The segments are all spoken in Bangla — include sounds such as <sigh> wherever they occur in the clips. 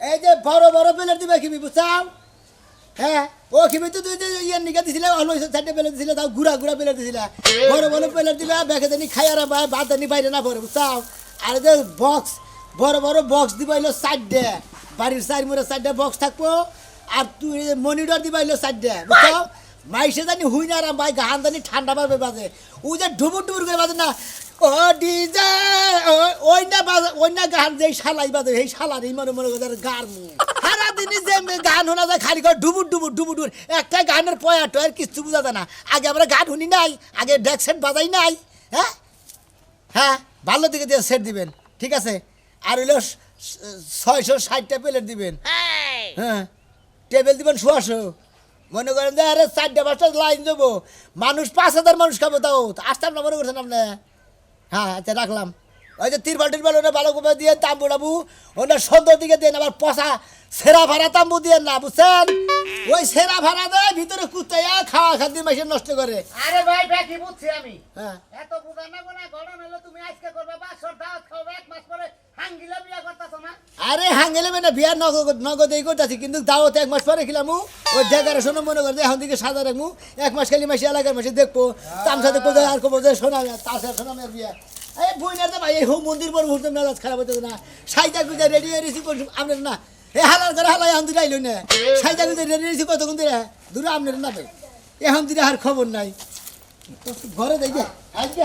এই যে বড় বড় প্লেট দিবে কিবি বুঝছাও? হ্যাঁ ও কিবি তো তুই ইয়ে নিকা দিছিলে অল্প চারটে প্লেট দিছিলে, তাও গুড়া গুড়া প্লেট দিছিলে। বড় বড় প্লেট দিবে বেঁকে জানি খাই আর বা- ভাত জানি বাইরে না পড়ে, বুঝছাও? আর যে বক্স, বড় বড় বক্স দিবা হইল চারটে। বাড়ির চার মোড়ে চারটে বক্স থাকব। আর তুই মনিটর দিবা হইল চারটে, বুঝছাও? মাইসে জানি হুই না ভাই গান জানি ঠান্ডা পাবে বাজে। ও যে ডুবুর ডুবুর করে বাজে না ও ডিজে ওই না বাজে ওই না গান যে শালাই বাজে সেই শালার এই মনে মনে করে গার মু সারা দিনই যে গান শোনা যায় খালি করে ডুবুর ডুবুর ডুবুর ডুবুর। একটা গানের পয়া টয়ের কিছু বোঝা যায় না। আগে আমরা গান শুনি নাই আগে ডেক সেট বাজাই নাই হ্যাঁ? হ্যাঁ ভালো দিকে দিয়ে সেট দিবেন ঠিক আছে? আর হইল ছয়শো ষাটটা প্লেট দিবেন। হ্যাঁ টেবিল দিবেন শোয়াশো মনে করেন যে আরে চারটে পাঁচটা লাইন দেবো। মানুষ পাঁচ হাজার মানুষ খাব তাও। আসতাম না মনে করছেন আপনি? হ্যাঁ আচ্ছা রাখলাম। ওই যে তিরপাল টিরপাল ওটা ভালো করে দিয়ে তাম্বু টাম্বু ওটা সুন্দর দিকে দেন আবার পচা সেরা ভাড়া তাম্বু দিয়ে না বুঝছেন? ওই সেরা ভাড়া দেয় ভিতরে কুত্তাইয়া খাওয়া খাদ্য মাসে নষ্ট করে। আরে ভাই ব্যাকি বুঝছি আমি। হ্যাঁ। এত বুঝা না গোনা গড়ন হলো তুমি আজকে করবে বাসর দাওয়াত খাওয়াবে এক মাস পরে হাঙ্গিলা বিয়া করতেছো না আরে হাঙ্গেলে মানে বিয়ার নগদ নগদ এই করতেছি, কিন্তু দাওয়াতে এক মাস পরে খেলাম ওই ডেকারেশনও মনে করে এখন থেকে সাজা রাখব। এক মাস খালি মাসে, এলাকার মাসে দেখব। তামসা দেখব আর করব যে শোনা তাসা শোনা বিয়া। এই বই না তো ভাই, এই হোম মন্দির পর মুহূর্তে মেজাজ খারাপ হতে না। সাইজা গুজা রেডি হয়ে রেসি করছি আপনার না। এ হালার করে হালাই এখন দিলে আইলো না। সাইজা গুজা রেডি রেসি কতক্ষণ দিলে? দূরে আপনার না ভাই। এখন দিলে আর খবর নাই। ঘরে দেখে আজকে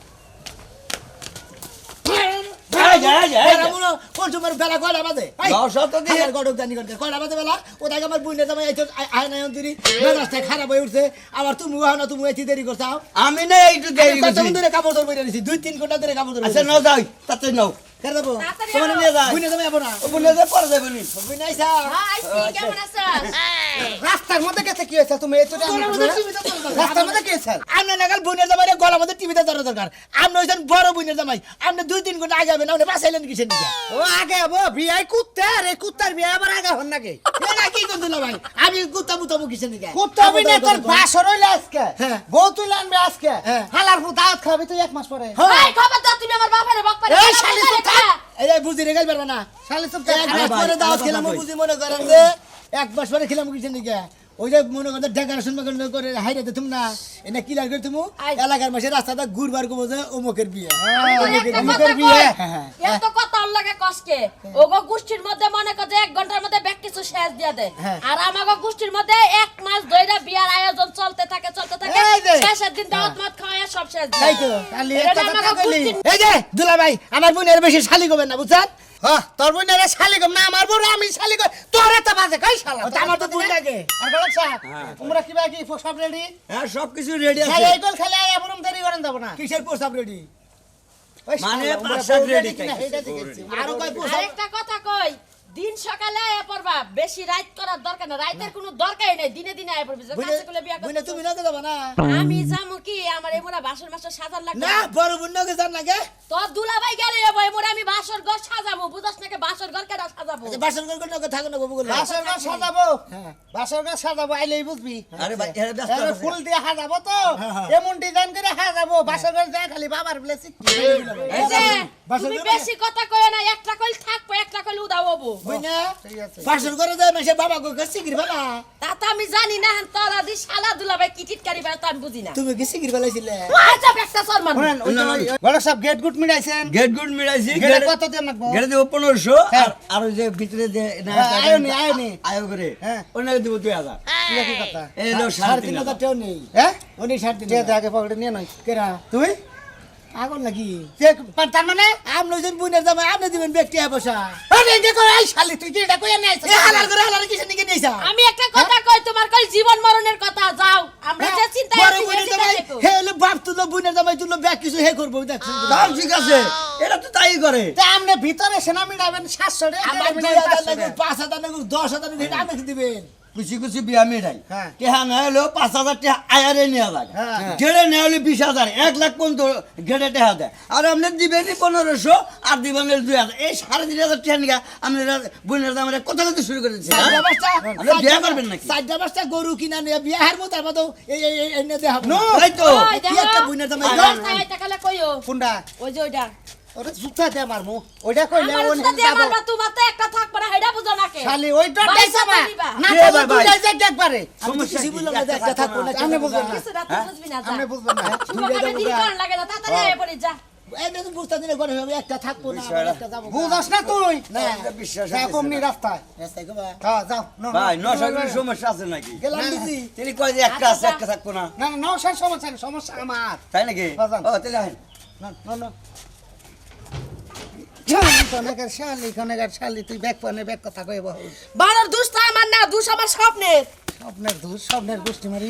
সময় বেলা কয়টা বাজে? গড়ক জানি করতে কয়টা বাজে বেলা? ওটাকে আমার বুঝলে তোমার আয় নাই অন্তরি। মেজাজটা খারাপ হয়ে উঠছে। আবার তুমি আহ না তুমি এটি দেরি করছাও আমি না একটু দেরি করছি। কাপড় ধরে নিছি দুই তিন ঘণ্টা ধরে কাপড় ধরে আচ্ছা নাও যাই তাতে নাও। দেবো তাড়াতাড়ি তোমার। নিয়ে বুঝলে তুমি যাব না বলে যে পরে যাবে নি। বুঝলে আইসা হাই কেমন আছিস রাস্তার মধ্যে গেছে কি হয়েছে? তুমি এত রাস্তার মধ্যে কি হয়েছে? আমরা নাগাল বুনের জামাই গলা মধ্যে টিভিতে ধরা দরকার। আপনি হয়েছেন বড় বুনের জামাই। আপনি দুই তিন ঘণ্টা আগে হবেন আপনি বাঁচাইলেন কিসের নিকে ও আগে হব বিয়াই কুত্তে আর কুত্তার বিয়া আবার আগে হন নাকি? এরা কি করতে ভাই? আমি কুত্তা মুতামু কিসের নিকে কুত্তা বিনে তোর বাসর হইলে আজকে হ্যাঁ। বউ তুই আনবে আজকে। হ্যাঁ। হালার পর দাওয়াত খাবি তুই এক মাস পরে। খবর দাও তুমি আমার বাপের বক পারে এই শালি। এই বুঝি রেগাল পারবে না। সালে সব এক মাস পরে দাও খেলাম বুঝি মনে করেন যে এক মাস পরে খেলাম কিছু নিকে? ওই যে মনে ডেকারেশন করে হাইরে তুমি না এনে ক্লিয়ার করে তুমি এলাকার মাসে রাস্তাটা ঘুরবার করব যে অমুকের বিয়ে। অমুকের বিয়ে। কই, হ্যাঁ, হ্যাঁ। এত কথা লাগে কষ্টে ওগো গোষ্ঠীর মধ্যে মনে এক ঘণ্টার মধ্যে ব্যাগ কিছু শেষ দিয়ে হ্যাঁ। আর আমাগো গোষ্ঠীর মধ্যে এক মাস ধরে বিয়ার আয়োজন চলতে থাকে চলতে থাকে। শেষের দিন দাওয়াত মাত খাওয়া সব শেষ দিয়ে এই যে দুলা ভাই আমার বোনের বেশি শালি করবেন না বুঝছেন? হ্যাঁ তোর বোন রে শালি গম না আমার বড় আমি শালি কই তোর এত বাজে কই শালা? তো আমার তো দুই লাগে। আর বল। স্যার তোমরা কি বাকি সব রেডি হ্যাঁ সব কিছু রেডি আছে। এই গোল খেলে আয় বরম দেরি করেন যাব না। কিসের পোশাক রেডি মানে পাঁচ সাত বউ আরও কয় পোশাক আরেকটা কথা কই দিন সকালে আয়া পড়বা। বেশি রাত করার দরকার না। রাতের কোনো দরকারই নাই। দিনে দিনে আয়া পড়বি। যে কাছে গুলো বিয়া করতে তুমি না যাবা না? আমি যামু কি? আমার এমরা বাসর মাসের সাজার লাগবে। না বড় বোন নাকি জান না কে তোর দুলাভাই গেলে এবো এমরা আমি বাসর ঘর সাজাবো। বুঝাস নাকি বাসর ঘর কেডা সাজাবো? আচ্ছা, বাসন করে নাকি থাকো না বাবু বাসর ঘর সাজাবো। হ্যাঁ। বাসর ঘর সাজাবো আইলেই বুঝবি। আরে ভাই এর ফুল দিয়ে সাজাবো তো। হ্যাঁ, হ্যাঁ। এমন ডিজাইন করে সাজাবো। বাসর ঘর যায় খালি বাবার ব্লেসিং এই যে, বাসর তুমি বেশি কথা কয় না একটা কইল থাকব একটা কইল উদাও হব। বুঝনা ঠিক করে যায় বাবা কই সিগির ফেলা? তা তো আমি জানি না হান তোরা দি শালা দুলাভাই কি টিটকারি বেড়া তো আমি বুঝি না। তুমি আচ্ছা ওই বড় সব গেট মিলাইছেন? গেট গুড মিলাইছি গেট কত দিয়ে মাগবো গেটে দেবো পনেরোশো হ্যাঁ। আর আর যে ভিতরে যে না হ্যাঁ, টাকা। আয়ো করে। হ্যাঁ। ওনাকে দেবো দুই হাজার। এটা কি কথা? এই টাকা নেই। হ্যাঁ? উনি সাড়ে তিন হাজার। আগে পকেটে নিয়ে নয় কেরা? তুই আগুন নাকি? তার মানে আপনি ওই বোনের জামাই আপনি দিবেন ব্যক্তি পয়সা আরে যে করে আই শালি তুই কি এটা কই আনি এ হালাল করে হালাল কিসের নিকে নিয়েছা আমি একটা কথা কই তোমার কই জীবন মরণের কথা? যাও আমরা যে চিন্তা বড় আছি বোনের হে হলো বাপ তুলো বোনের জামাই তুলো ব্যাগ কিছু হে করব ঠিক আছে এটা তো তাই করে। তা আমনে ভিতরে সেনা মিলাবেন 700 টাকা আমার দুই মিলাবেন হাজার 500 লাগবে টাকা। পাঁচ হাজার লাগবে দশ হাজার লাগবে আপনি দিবেন। কুচি কুচি বিয়া মেয়েরাই হ্যাঁ। টেহা না হলেও পাঁচ হাজার টেহা আয়ারে নেওয়া লাগে। হ্যাঁ। গেড়ে নেওয়া হলে বিশ হাজার এক লাখ পর্যন্ত গেড়ে টেহা দেয়। আর আপনি দিবেন পনেরোশো আর দিবেন দুই হাজার। এই সাড়ে তিন হাজার টেহা নিকা আপনি বোনের দাম কথা বলতে শুরু করে দিচ্ছেন চারটা পাঁচটা আপনি বিয়া করবেন নাকি? চারটা পাঁচটা গরু কিনা নিয়ে বিয়া হার মতো তো এই এই এই এনে দেয়া হবে তাই তো। ওই কি একটা গেলে কইও, কোনটা? ওই যে ওইটা। ওটা জুতা দে মারমু। ওইটা কইলে আমার ও জুতা দিয়ে যাব। মারবা, তোমার তো একটা থাকবে না, হেডা বুঝো না কে? শালি ওইটা না। না তো? দুইটাই দেখ একবারে। আমি সমস্যা কিছু? না যে একটা থাকব না আমি বুঝলাম না? কিছু না, তুই বুঝবি না, আমি বুঝলাম লাগে না, তাড়াতাড়ি আয় পড়ি, যা। বুঝতে দিলে করে হবে একটা থাকব না আবার একটা যাব বুঝাস না তুই? না বিশ্বাস হ্যাঁ, হইতেছে কমনি না। রাস্তায়। রাস্তায় গো বা। হ্যাঁ যাও ন, ন। ভাই নশো কোনো সমস্যা আছে নাকি? তিনি কয় যে একটা আছে একটা থাকব না। না না সমস্যা সমস্যা আমার। তাই নাকি? না না। শালি কনেকার শালি কনেকার শালি তুই ব্যাগ পানে ব্যাগ কথা কয়ে বহু বানর দুষ তো আমার না, দুষ আমার স্বপ্নের। স্বপ্নের দুধ স্বপ্নের গোষ্ঠী মারি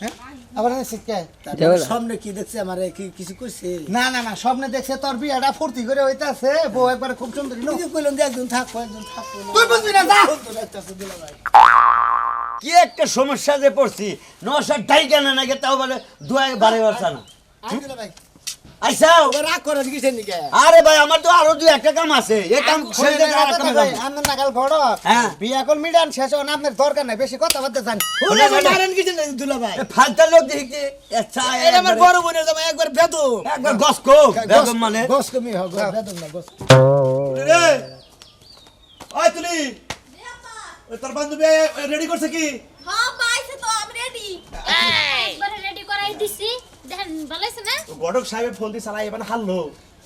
হ্যাঁ? আবার শিখে তারপরে কি দেখছে আমার? কি কিছু করছে না না না স্বপ্নে দেখছে তোর বিয়াটা ফুর্তি করে হইতাছে। বউ একবারে খুব সুন্দর কইলাম যে একজন থাকব একজন থাকব তুই বুঝবি না যা। কি একটা সমস্যা যে পড়ছি নশো টাই কেন নাকি তাও বলে দুয়াই বারে না। ভাই। আইসাও ওকে রাগ করে দিছে নিকে? আরে ভাই আমার তো আরও দুই একটা কাম আছে। এই কাম শেষ দেখে আর কাম যাব। আপনার নাগাল ঘর হ্যাঁ। বিয়া কল মিডান শেষ হন আপনার দরকার নাই। বেশি কথা বলতে চান। ওরে মারেন কিছু না দুলা ভাই? ফালতা লোক দেখি আচ্ছা এটা আমার বড় বোনের জামাই একবার বেদম। একবার গসকো বেগম মানে। গোস কমি হোক বেদম না গোস রে। ওই তুলি। তোর বান্ধবী রেডি করছে কি? হ্যাঁ পাইছে তো আমি রেডি একবারে রেডি করাই দিছি। দেখেন ভালো না? গডক সাহেব ফোন দিয়ে চালাই এবার হারলো।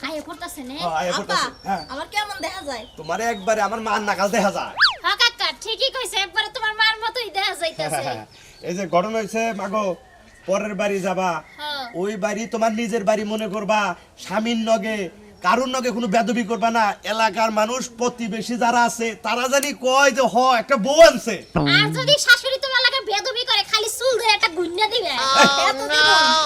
আয়ে পড়তাছে না? হ্যাঁ, পড়তাছে, হ্যাঁ। আমার কেমন দেখা যায়? তোমারে একবারে আমার মার নাগাল দেখা যায়। হ্যাঁ কাকা ঠিকই কইছে একবারে তোমার মার মতোই দেখা যাইতাছে। এই যে ঘটনা হয়েছে মাগো পরের বাড়ি যাবা। ওই বাড়ি তোমার নিজের বাড়ি মনে করবা স্বামীর নগে কারুর নগে কোনো বেদবি করবা না। এলাকার মানুষ প্রতিবেশী যারা আছে তারা জানি কয় যে হ একটা বউ আনছে। আর যদি শাশুড়ি তোমার লাগে বেদবি করে খালি চুল ধরে একটা গুন্না দিবে? দিব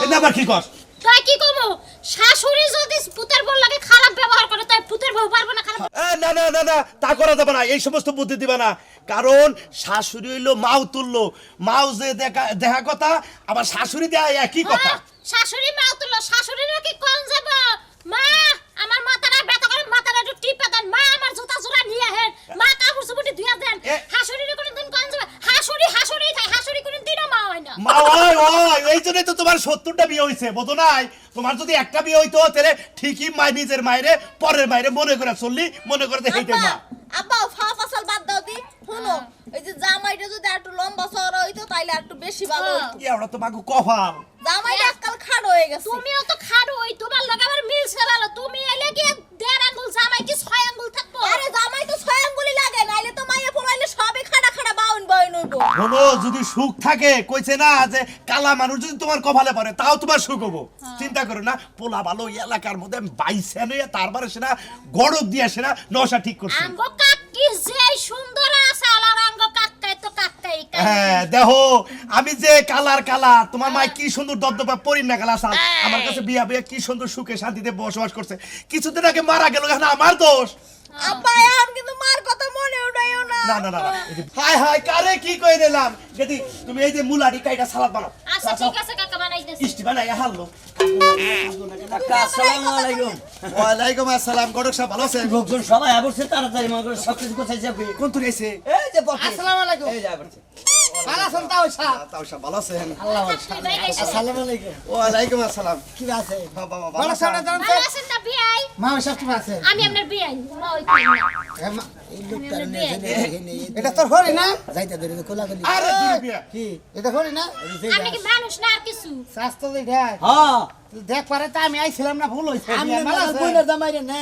এটা আবার কি কস? তাই কি কমো? শাশুড়ি যদি পুতের বউ লাগে খারাপ ব্যবহার করে তাই পুতের বউ পারব না খারাপ এ, না না না না তা করা যাবে না। এই সমস্ত বুদ্ধি দিবা না। কারণ শাশুড়ি হইল মাও তুললো মাও যে দেখা দেখা কথা আবার শাশুড়ি দেয়া একই কথা। হ্যাঁ, শাশুড়ি মা তুলো শাশুড়ির কি কোন যাব? মা আমার মাথাটা ব্যথা করে মাথাটা একটু টিপে দেন মা আমার জুতা জোড়া নিয়ে আহেন মা কাপড় চুপড়ি ধুইয়া দেন। এ। হাসুড়ির কোন দিন কোন যাব হাসুড়ি হাসুড়ি খায় হাসুড়ি কোন দিনও মা হয় না। মা ওই ওই এই জন্যই তো তোমার সত্তরটা বিয়ে হয়েছে বোধ নাই? তোমার যদি একটা বিয়ে হইতো তাহলে ঠিকই মা নিজের মায়েরে পরের মায়েরে মনে করে চললি মনে করে দেখাইতে না আব্বা ফা ফসল বাদ দাও দি শুনো এই যে জামাইটা যদি একটু লম্বা চওড়া হইতো তাইলে একটু বেশি ভালো হ্যাঁ। হইতো। কি আমরা তোমাকে কফাল জামাইটা আজকাল খাড় হয়ে গেছে। তুমিও তো খাড়ো ওই তোমার লগে আবার মিলছে ভালো তুমি এলে কি দেড় আঙ্গুল জামাই কি ছয় আঙ্গুল থাকব। আরে জামাই তো ছয় আঙ্গুলি লাগে নাইলে তো মাইয়ে পড়াইলে সবই খাড়া খাড়া বাউন হলো যদি সুখ থাকে কইছে না যে কালা মানুষ যদি তোমার কপালে পড়ে তাও তোমার সুখ হব। চিন্তা করো না পোলা ভালো এলাকার মধ্যে বাইসে নইয়া তারপরে সেনা গড়ক দিয়ে সেনা নশা ঠিক করছে। আঙ্গ কাকি যে সুন্দর আছে আলার আঙ্গ কাকাই তো কাকাই হ্যাঁ দেখো আমি যে কালার কালা তোমার মাই কি সুন্দর দবদবা পরিন না কালা সাল আমার কাছে বিয়া বিয়া কি সুন্দর সুখে শান্তিতে বসবাস করছে। কিছুদিন আগে মারা গেল এখন আমার দোষ। আব্বা এখন কিন্তু মার কথা মনে উঠাইও না। না না না। হাই হাই কারে কি কই দিলাম? যদি তুমি এই যে মুলাডি কাইটা সালাদ বানাও। আচ্ছা ঠিক আছে কাকা বানাইতেছি। ইষ্টি বানাই হাললো। কাকা আসসালামু আলাইকুম। ওয়ালাইকুম আসসালাম গডক সাহেব ভালো আছেন? লোকজন সবাই আবরছে তাড়াতাড়ি মনে করে সব কিছু কোথায় যাবে। কোন তুই এসে? এই যে আসসালামু আলাইকুম। এই যে আবরছে ভালো আছেন? তাও সাহ তাও ভালো আছেন? তুই বাইরে এসে আসসালামু আলাইকুম। আসসালাম। কি আছে? বাবা বাবা ভালো সামনে দাঁড়ান ভালো আছেন না বিয়াই মা সব ঠিক আছে। আমি আপনার বিয়াই মা ওই কই না। এ, মা, এই লোকটার নিয়ে এটা তোর হরি না? যাইতে ধরে কোলা কলি। আরে কি? এটা হরি না? আপনি কি মানুষ না আর কিছু? স্বাস্থ্য হ্যাঁ। দেখ পারে তা আমি আইছিলাম না ভুল হইছে আমি বিয়া ভালো নাগাল আছে? বোনের জামাই রে না।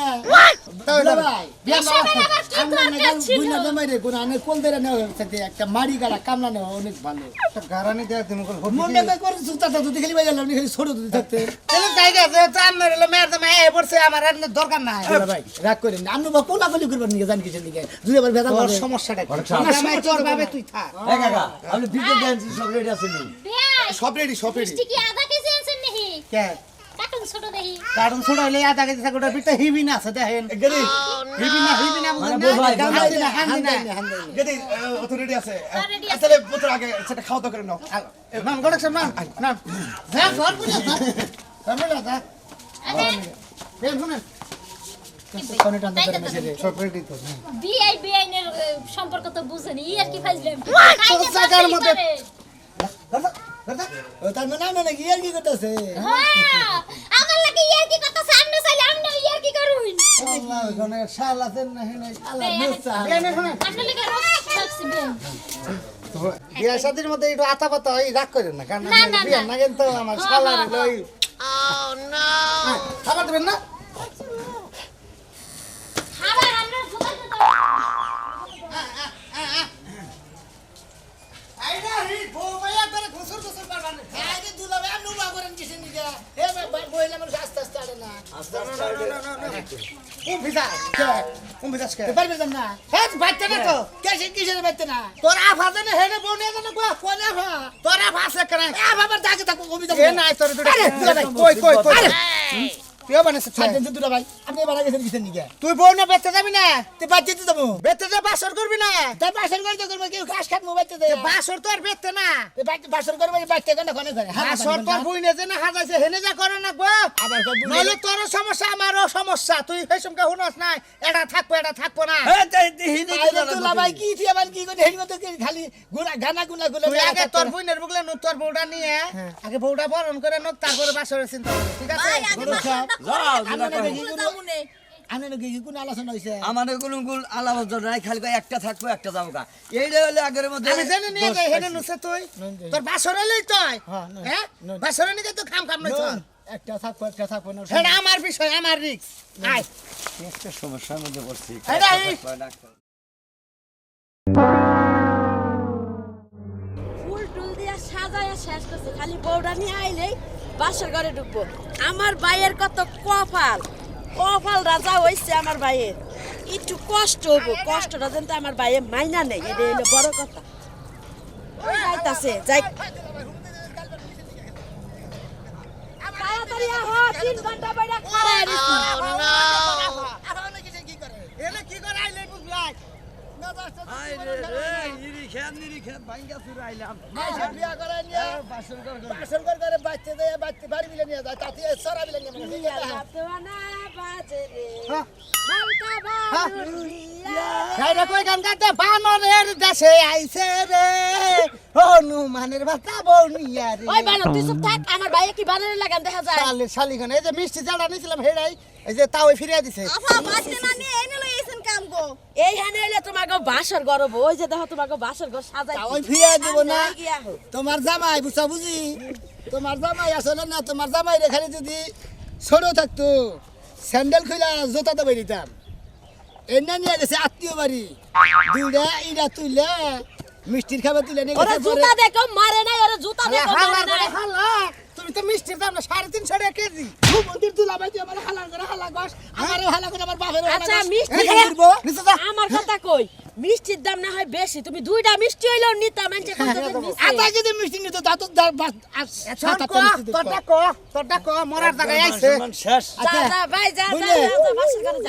তাও দুলা এটা- ভাই বিয়া ভালো এসবের আছে। আবার কি আমরা দরকার নাগাল ছিল বোনের জামাই রে কোন আনে কোল দেরে নেওয়া সাথে একটা মারি গালা কামলা নেওয়া অনেক ভালো। একটা গারানি দেয়া তুমি কল হরি মনে কই করে সুতা তা যদি খালি বাইরে আপনি খালি ছোট যদি থাকতে। তাহলে জায়গা আছে চান মেরে মেয়ের জামাই এ পড়ছে আমার আর দরকার নাই। ভাই রাগ করেন আপনি বা কোলা কলি করবেন নিয়ে জান কিসের দিকে যদি আবার ভেদা তোর সমস্যাটা কি? জামাই তোর ভাবে তুই থাক। এই কাকা আপনি বিকেল ড্যান্স সব রেডি সব রেডি সব রেডি কি আধা কেজি আনছেন নাকি কে? কাটুন ছোট দেখি। পিঠা হিবি না আছে দেখেন। হিবি না হিবি না মানে বুঝেন না হান্দি না গেদি অথরিটি আছে। পুত্র আগে সেটা খাওয়া করে নাও। গড়ক যা ঘর বুঝা যা। না যা সম্পর্ক তো বুঝেনি। আর কি ফাইজলাম। তোর ও মানে আমরা নাকি ইয়ার কি করতেছে? হ্যাঁ আমার লাগে ই আর কি কথা সামনে চাইলে আমরা ই আর কি করুন। আল্লাহ ওখানে শালা দেন না হেনে আল্লাহ মুসা লাগে রস বিয়া শাদির মধ্যে একটু আতা পাতা হয় রাগ করেন না কারণ না, না, বিয়া না। না কিন্তু আমার শালা লই হ্যাঁ, খাবার দেবেন না? ভিজা কোন ভিজা কে? তো পারবে না। বাইতে না তো? কেসে কিসের বাইতে না? তোর আফা জানে হেনে বনে জানে গো কোনে ভা তোর আফা আছে কেন? এ বাবার দাগে থাকো কবিতা এ নাই তোর দুটো কই কই কই? তুই বানাইছিস ছাড় দেন দুলা ভাই। আপনি বাড়া গেছেন কিসের নিকে? তুই বউ না বেচতে যাবি না। তে বাচ্চা দিতে যাব বেচতে যা বাসর করবি না। তাই বাসর করে তো করব কেউ ঘাস খাট মো বাচ্চা দে বাসর তো আর বেচতে না। বাসর করবে বাচ্চা কেন বাসর বুই নে। যে না হাজাইছে হেনে যা করে না গো আবার নইলে তোর সমস্যা আমারও সমস্যা। তুই সেই সঙ্গে শুনস না এটা থাকব এটা থাকব না। হ্যাঁ, তাই ভাই কি থিয়া বান কি করে হেই মতো খালি গুনা গানা গুনা গুলা আগে তোর বুইনের বুগলে নু তোর বউটা নিয়ে আগে বউটা বরণ করে নোক তারপরে বাসরের চিন্তা। ঠিক আছে? যাও, নাকি কোন আলোচনা হইছে? আমাদের কোনো গুল আলাদা নাই খালি কয় একটা থাকব একটা যাব কা এইটা হলে আগের মধ্যে আমি জেনে নিয়ে যাই হেনে নুছে তুই। তোর বাসরে লই তুই। হ্যাঁ, হ্যাঁ? না। বাসরে নিয়ে তো খাম খাম নই নুন, একটা থাকব একটা থাকব না সেটা আমার বিষয় আমার রিক্স আয়। একটা সমস্যার মধ্যে পড়ছি। এই। এই। ফুল টুল দিয়া সাজায়া শেষ করছে খালি বউটা নিয়ে আইলেই বাসর ঘরে ঢুকবো আমার ভাইয়ের কত কপাল কপাল রাজা হইছে আমার ভাইয়ের একটু কষ্ট হব কষ্টটা যেন তো আমার ভাইয়ের মাইনা নেই এটা হলো বড় কথা যাইতাছে যাই তাড়াতাড়ি আহ তিন ঘণ্টা বাইরে খাড়ায় রইছি। এলে কি করে আইলে বুঝলাই বানরের দেশে আইছে রে। হনুমানের বাতা বউনিয়া রে। ওই বানর তুই চুপ থাক আমার ভাইয়ে কি বানরের লাগান দেখা যায়? শালি শালি গান এই যে মিষ্টি জাড়া নিছিলাম হেড়াই এই যে তাও ফিরিয়ে দিছে। আফা না নিয়ে এনে লই এসেন কাম গো এই হানে হইলে তোমাকে বাসর গরব ওই যে দেখো তোমাকে বাসর ঘর সাজাই ওই ফিরিয়ে দেব না। তোমার জামাই বুঝা বুঝি? তোমার জামাই আসলে না তোমার জামাই যদি ছোট থাকতো স্যান্ডেল খুলে বেরিতাম এনে নিয়ে গেছে আত্মীয় বাড়ি। দুইটা ইটা তুলে মিষ্টির খাবার তুলে নিয়ে গেছে জুতা দেখো মারে নাই ওরে জুতা দেখো হালা মারে নাই। হালা তো মিষ্টির দাম না সাড়ে তিনশো টাকা কেজি মন্দির তুলা ভাই আমার হালা করে হালা গস আমারও হালা করে আমার বাপেরও হালা আচ্ছা। মিষ্টি। আমার কথা কই মিষ্টির দাম না হয় বেশি তুমি দুইটা মিষ্টি হইলেও নিতা মানছে কত আটা যদি মিষ্টি নিত তা তো ক তোরটা ক তোরটা ক মরার জায়গায় আইছে। শেষ। ভাই যা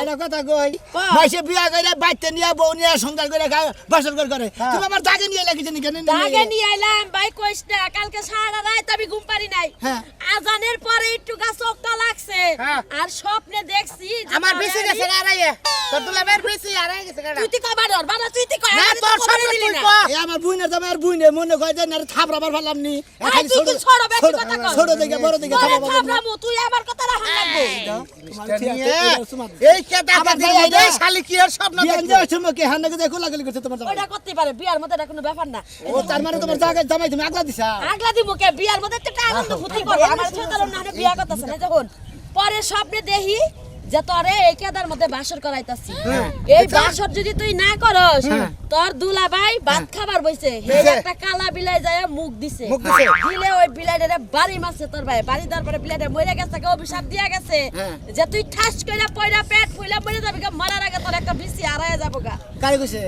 এটা কথা কই? মাইসে বিয়া করে বাইতে নিয়ে বউ নিয়ে সংসার করে বাসর করে করে। হ্যাঁ। তুমি আমার দাগে নিয়ে লাগিছে নি কেন দাগে নিয়ে আইলাম ভাই কইস না কালকে সারা রাত আমি ঘুম পারি নাই। হ্যাঁ। আজানের পরে একটু গা চোখটা লাগছে। হ্যাঁ। আর স্বপ্নে দেখছি আমার বেশি গেছে আড়াইয়ে। তোর দুলাবের বেশি আড়াই গেছে তুই কবার বাবা তুই তুই কয় না আমারে তো তোর খবরই সামনে দিলি তুই না। ক এ আমার বুইনের জামাই আর বুইনে মনে কয় যে না থাপড়াবার ভাবলাম নি এ আই, খালি তুই কি ছোট বেশি ছোট- কথা কস? ছোট দিকে বড় দিকে তোরে থাপড়াবার ভাবলাম। থাপড়ামু, তুই আমার কথা রাখা লাগবে নিয়ে এই কেটা আমার কেদির ভাই মধ্যে আইডা। শালি কি আর স্বপ্ন বিয়ান দেখল? যাওয়ার সময় কি দেখো লাগালি করছে তোমার জামাই ওইটা করতে পারে বিয়ার মধ্যে এটা কোনো ব্যাপার না ও তার মানে তোমার জায়গায় জামাই তুমি আগলা দিছা আগলা দিব কে বিয়ার মধ্যে তো আনন্দ ফুর্তি করব আমার ছোট না বিয়া করতেছে না যখন পরে স্বপ্নে দেখি যে তোরে এই কেদার মধ্যে বাসর করাইতাছি। এই বাসর যদি তুই না করস তোর দুলা ভাই ভাত খাবার বইছে। একটা কালা বিলাই যায় মুখ দিছে। দিলে ওই বিলাইটারে বাড়ি মারছে তোর ভাই। বাড়ি দেওয়ার পরে বিলাইটা মরে গেছে কে অভিশাপ দিয়া গেছে। যে তুই ঠাস কইরা পয়রা পেট ফুইলা মরে যাবি মরার আগে তোর একটা বিসি আড়াইয়া যাব গা। কারে কইছে?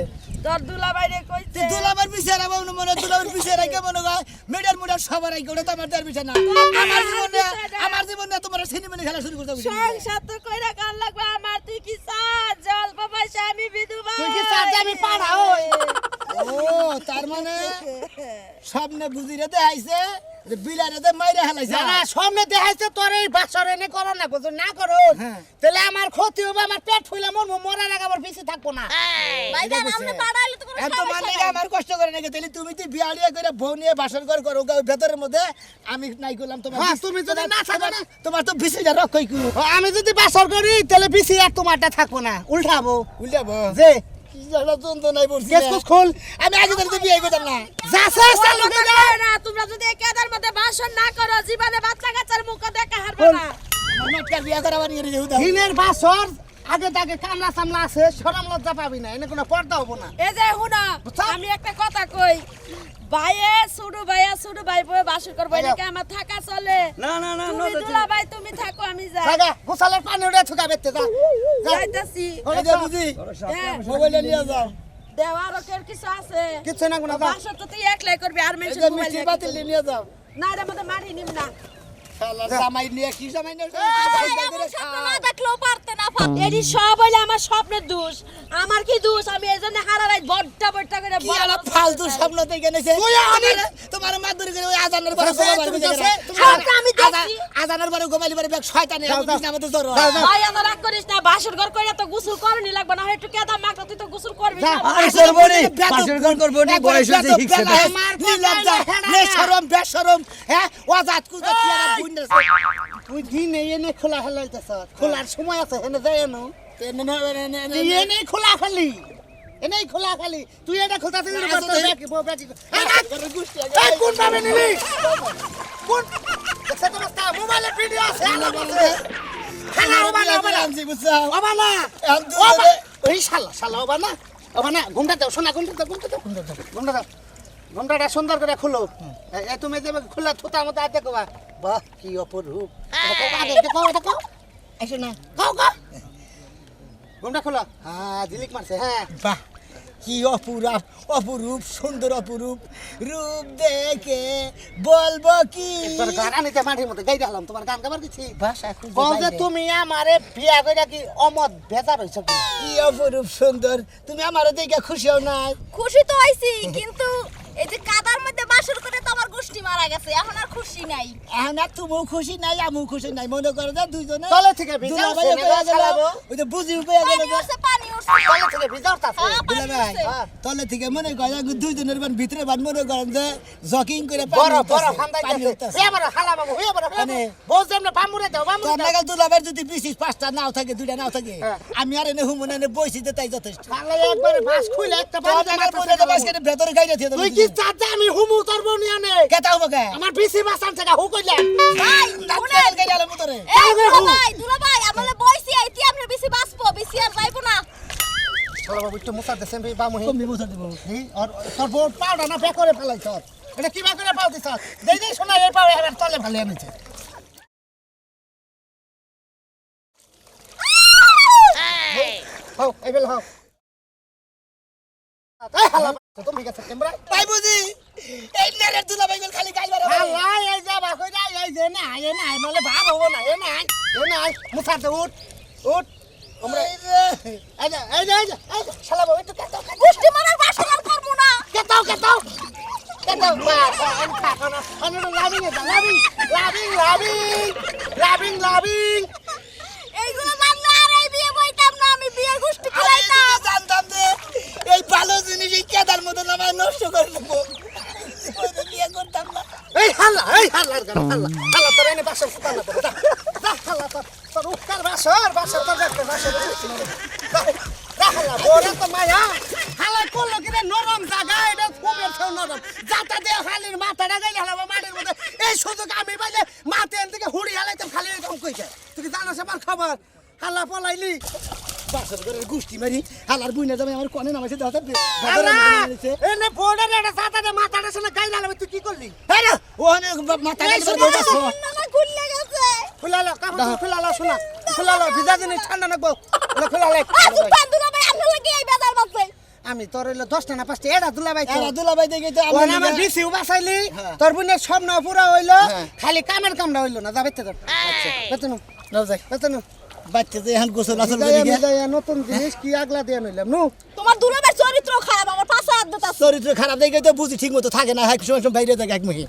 তোর দুলা বাইরে কইছে দুলাবার বিচারা বাবু মনে দুলাবার বিচারা কে মনে হয় মেডার মুডার সবার আগে ওটা তো আমার তার বিচার না। আমার জীবনে আমার জীবনে তোমার সিনেমা খেলা শুরু করতে হবে। সংসার তো কইরা কার লাগবে আমার তুই কি চাস? যে অল্প বাবা পাইছে আমি বিধবা। তুই কি চাস আমি পাড়া ওই ও তার মানে <laughs> সামনে বুঝিরে দেখাইছে বিলারে দে মাইরে হেলাইছে। না সামনে দেখাইছে তোর এই বাসর এনে করো না বুঝো না করো হ্যাঁ। তাহলে আমার ক্ষতি হবে আমার পেট ফুলে মন মরার আগে আমার বেশি থাকব না। ভাইজান আপনি পাড়াইলে তো কোনো মানে আমার কষ্ট করে নাকি তাহলে তুমি বিয়াড়িয়া করে বউ নিয়ে বাসর ঘর করো গা, ভেতরের মধ্যে? আমি নাই করলাম তোমার হ্যাঁ, তুমি যদি না থাকো না। তোমার তো রক্ষই আমি যদি বাসর করি তাহলে বেশি আর তোমারটা থাকব না। উল্টাবো। উল্টাবো? যে আমি আগে তো বিয়ে করতাম না। না তোমরা যদি এই কেদার মধ্যে বাসন না করো জীবনে বাচ্চা কাচ্চার মুখ দেখা হারবে না। বিয়া করা বানিয়ে রেখে দাও। দিনের বাসর আগে তাকে কামলা সামলা আছে সরম লজ্জা পাবি না এনে কোনো পর্দা হব না। এই যে হুনা আমি একটা কথা কই ভাইয়ে ছোট ভাইয়া ছোট ভাই বয়ে বাসর করব আমার থাকা চলে। না না না তুমি দুলা ভাই তুমি থাকো আমি যাই। জায়গা গোসালের পানি উড়ে ছুকা বেতে যা। যাইতাছি। এই যে বুঝি হ্যাঁ, মোবাইলে নিয়ে যাও। দেওয়ার ওকের কিছু আছে? কিচ্ছু না কোনো। বাসর তো তুই একলাই করবি আর এই মেনশন যে মোবাইল মিষ্টি বাতিল নিয়ে যাও। না এর মধ্যে মারি নিম না। জামাই নিয়ে কি জামাই নিয়ে এই, এমন স্বপ্ন না দেখলেও পারতে না পারতে। সব হইলে আমার স্বপ্নের দোষ। আমার কি দোষ? আমি এই জন্য হারা রাত বড্ডা বড্ডা করে ফালতু স্বপ্ন থেকে এনেছে? তোমার মাদুরি করে ওই আজানের পরে আজান- যাচ্ছে, আমি দেখছি। আজান- আজানের পরে গোমালি বাড়ি ব্যাগ শয়তানি। আমাদের যাও। ভাই আমার রাগ করিস না বাসর ঘর কইরা তো গোসল করনি লাগবে না হয় একটু কেদা মাগ তুই তো গোসল করবি না। আর করব নি। পাশের ঘর করব নি বয়স শিখছে না আমার নির্লজ্জা, কথা বেশরম, বেশরম, হ্যাঁ, ওয়াজাত কুজাত কি আর বুঝনা তুই দিনে এনে খোলা ফেলাইতেছ? খোলার সময় আছে এনে যায় এনো। তুই এনে খোলা খালি এনেই খোলা খালি। তুই এটা খোলা থেকে কোন ভাবে নিবি? কোন মোবাইলে ভিডিও আছে খালা না ওবা না। না। ওই শালা শালা না। না। ঘুমটা দাও সোনা ঘুমটা দাও ঘুমটা দাও ঘুমটা দাও ঘুমটা দাও। ঘুমটাটা সুন্দর করে খুলো। তুমি যে খোলা থুতা মতো আর দেখো বাহ কি অপরূপ। এটা কও, আগে এটা কও, এটা কও। এসো না কও কও ঘুমটা খোলো। হ্যাঁ ঝিলিক মারছে হ্যাঁ। বাহ। কি অপুরা অপরূপ সুন্দর অপরূপ। রূপ দেখে বলব কি? তোর গান আনিতে মাটির মধ্যে গাই দিলাম তোমার গান গাবার কিছু? ভাষা খুঁজে যে তুমি আমারে বিয়া কইরা কি অমত বেজার হইছ কি? কি অপরূপ সুন্দর তুমি আমার দেখে খুশি হও না খুশি তো হইছি কিন্তু এই যে কাদার মধ্যে বাসর করে তো আমার গোষ্ঠী মারা গেছে এখন আর খুশি নাই। এখন আর তুমিও খুশি নাই আমিও খুশি নাই মনে করো যে দুইজনে তলে থেকে ভিজা হয়ে। ওই যে বুঝি হয়ে গেল। পানি তলে থেকে ভিজা হ্যাঁ, উঠছে। তলে থেকে মনে দুইজনের বান ভিতরে বান মনে করেন যে জকিং করে পানি বড় বড় ফান্দাই পানি এ বড় হালা বাবু এ বড় মানে? বউ যেমনে বামুরে দাও বামুরে দাও। আপনাকে দুলাভাই যদি পাঁচটা নাও থাকে দুইটা নাও থাকে হ্যাঁ। আমি আর এনে হুমনে এনে বইছিতে তাই যথেষ্ট। একবারে বাস একটা ভেতরে তুই কি চাচা আমি হুমু তোর বউ নিয়ে কেতা হব কে? আমার বিসি বাসান থেকে হু কইলা। ভাই শুনেন। গাইলে আলো মুতরে এই দুলাভাই দুলাভাই আমলে বইছি আইতি আপনার বেশি বাঁচবো বেশি আর যাইবো না। শালা বাবু একটু মুসা দেছেন ভাই বামু হি। কমবি মুছা দেবো। হি আর তোর বউ পাউডার না বেক করে ফেলাই তোর। এটা কি করে পাও দিছ? দেই দেই শোনা এই পাও এবার তলে ভালে আনিছে হাও এই হাও। এই হালা তুমি গেছে কেমরা ভাই বুঝি এই নেরের দুলাভাই গেল খালি গাইবার হালা এই যা বা কই দা এই যে না এই না নলে ভাব হব না এই না এই না মুসা দে উঠ উঠ তোমরা এই যে এই যে এই যে শালা বাবু একটু কেতাও গোষ্ঠী মারার বাসর আর করব না কেতাও কেতাও কেতাও বা আন খাখানা আন loving loving loving loving loving loving হাল্লা হাল্লা তোর এনে ফুটান হালার বুইনা যাবে আমার কনে নামাইছে হাল্লা এনে বোর্ডের এটা যাতা দিয়ে মাথাটা শুনে গাইলে হালাবে তুই কি করলি? ওখানে মাথা কাটবার শোনো, দৌড়াচ্ছ। না খুললে কাপড় খুলালো শোনা। খুলালো ভিজা জিনিস ঠান্ডা নাকবো ওটা খুলালে আমি তোর হইল দশটা না পাঁচটা এটা দুলাবাই তো। এরা দুলাভাই দেখে তো আমার বিসিও বাঁচাইলি হ্যাঁ। তোর বোনের স্বপ্ন পুরা হইল হ্যাঁ। খালি কামের কামড়া হইল না যাবে তো বেতন নাও যাই। বেতন। বাচ্চা যে এখন গোসল আসল নতুন জিনিস কি আগলা দিয়ে হইলাম নু? তোমার দুলাবের চরিত্র খারাপ আমার পাশে আদ্দতা দিতে চরিত্র খারাপ দেখে তো বুঝি ঠিক মতো থাকে না। এক সময় সময় বাইরে থাকে এক মুহি